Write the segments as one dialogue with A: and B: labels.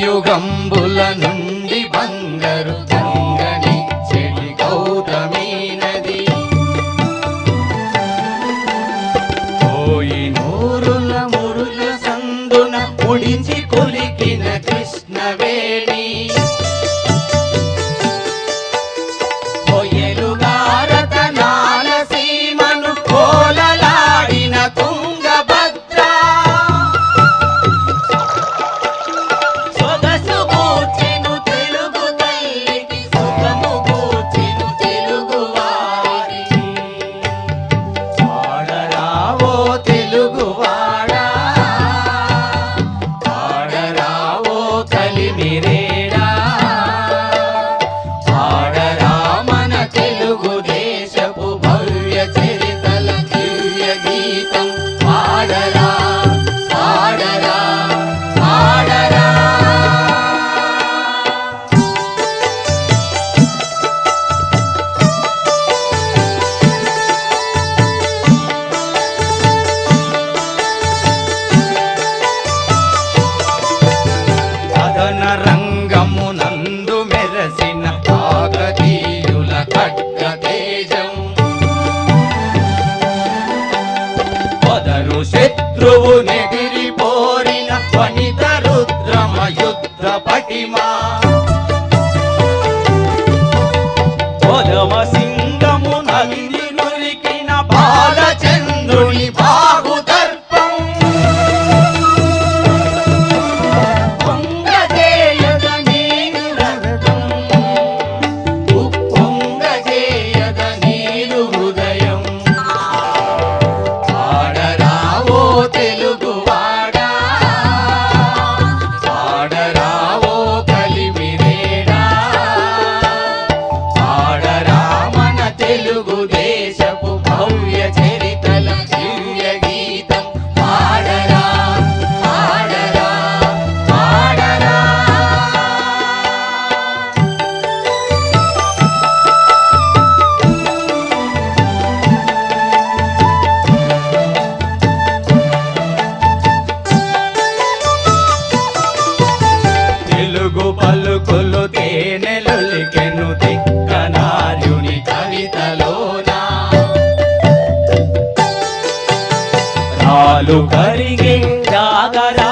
A: యుగంబుల నుండి బంగరు గంగని చెడి గౌతమీ నది పోయి నూరుల మురుల సందున పుడిచి కొలి मेरे निरुद्र मयुत्र पठिमा रघुदेश హరిగి జాగరా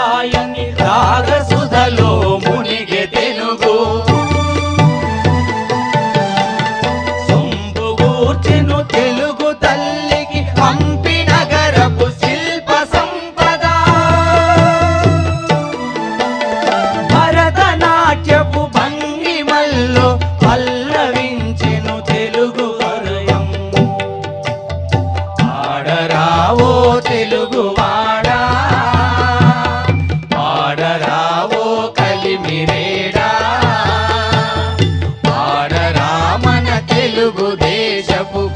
A: Oh.